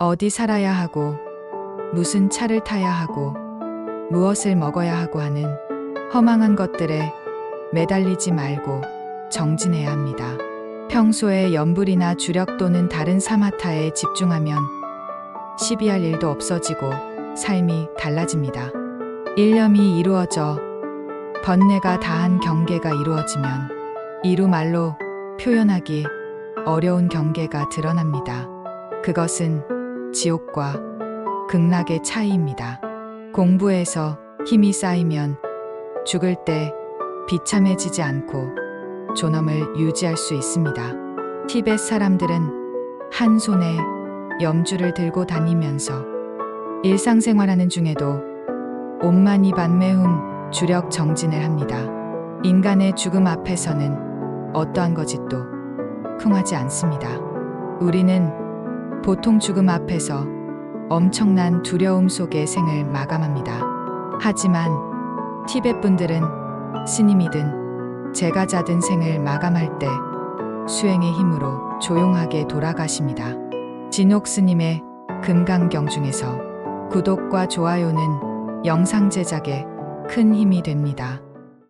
어디 살아야 하고, 무슨 차를 타야 하고, 무엇을 먹어야 하고 하는 허망한 것들에 매달리지 말고 정진해야 합니다. 평소에 연불이나 주력 또는 다른 사마타에 집중하면 시비할 일도 없어지고 삶이 달라집니다. 일념이 이루어져 번뇌가 다한 경계가 이루어지면 이루 말로 표현하기 어려운 경계가 드러납니다. 그것은 지옥과 극락의 차이입니다. 공부에서 힘이 쌓이면 죽을 때 비참해지지 않고 존엄을 유지할 수 있습니다. 티벳 사람들은 한 손에 염주를 들고 다니면서 일상생활하는 중에도 온만이 반매움 주력 정진을 합니다. 인간의 죽음 앞에서는 어떠한 거짓도 쿵하지 않습니다. 우리는 보통 죽음 앞에서 엄청난 두려움 속에 생을 마감합니다. 하지만 티벳 분들은 스님이든 제가자든 생을 마감할 때 수행의 힘으로 조용하게 돌아가십니다. 진옥 스님의 금강경 중에서 구독과 좋아요는 영상 제작에 큰 힘이 됩니다.